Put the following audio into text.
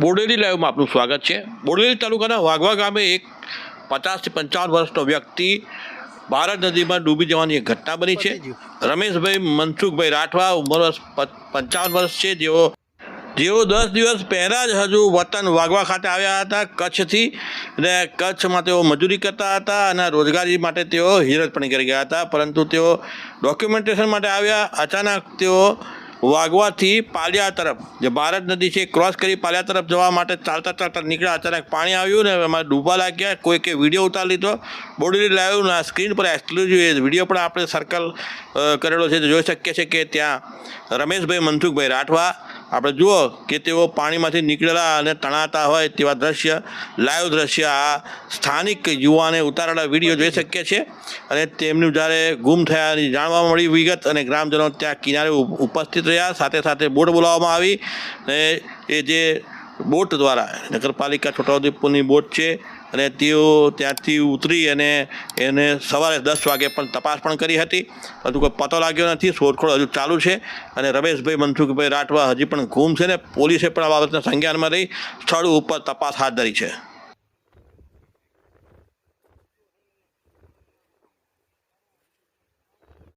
બોડેલી લાઈવમાં આપનું સ્વાગત છે. બોડેલી તાલુકાના વાઘવા ગામે એક પચાસથી પંચાવન વર્ષનો વ્યક્તિ ભારત નદીમાં ડૂબી જવાની એક ઘટના બની છે. રમેશભાઈ મનસુખભાઈ રાઠવા ઉંમર વર્ષ પંચાવન વર્ષ છે. જેઓ જેઓ દસ દિવસ પહેલાં જ હજુ વતન વાગવા ખાતે આવ્યા હતા. કચ્છથી અને કચ્છમાં તેઓ મજૂરી કરતા હતા અને રોજગારી માટે તેઓ હિરત પણ કરી ગયા હતા. પરંતુ તેઓ ડોક્યુમેન્ટેશન માટે આવ્યા. અચાનક તેઓ વાગવાથી પાલિયા તરફ. જે ભારત નદી છે ક્રોસ કરી પાલિયા તરફ જવા માટે ચાલતા ચાલતા નીકળ્યા. અચાનક પાણી આવ્યું ને એમાં ડૂબવા લાગ્યા. કોઈકે વીડિયો ઉતારી લીધો. બોડી આ સ્ક્રીન પર એક્સક્લુઝિવ વીડિયો પણ આપણે સર્કલ કરેલો છે. જોઈ શકીએ છીએ કે ત્યાં રમેશભાઈ, મનસુખભાઈ રાઠવા આપણે જુઓ કે તેઓ પાણીમાંથી નીકળેલા અને તણાતા હોય તેવા દ્રશ્ય, લાઈવ દ્રશ્ય આ સ્થાનિક યુવાને ઉતારેલા વીડિયો જોઈ શકીએ છીએ. અને તેમનું જ્યારે ગુમ થયાની જાણવા મળી વિગત અને ગ્રામજનો ત્યાં કિનારે ઉપ- ઉપસ્થિત રહ્યા, સાથે સાથે બોટ બોલાવવામાં આવી. અને એ જે બોટ દ્વારા નગરપાલિકા છોટાઉદેપુરની બોટ છે અને તેઓ ત્યાંથી ઉતરી અને એને સવારે દસ વાગે પણ તપાસ પણ કરી હતી. પરંતુ કોઈ પતો લાગ્યો નથી. શોધખોળ હજુ ચાલુ છે. અને રમેશભાઈ મનસુખભાઈ રાઠવા હજી પણ ગુમ છે ને પોલીસે પણ આ બાબતના સંજ્ઞાનમાં રહી સ્થળ ઉપર તપાસ હાથ ધરી છે.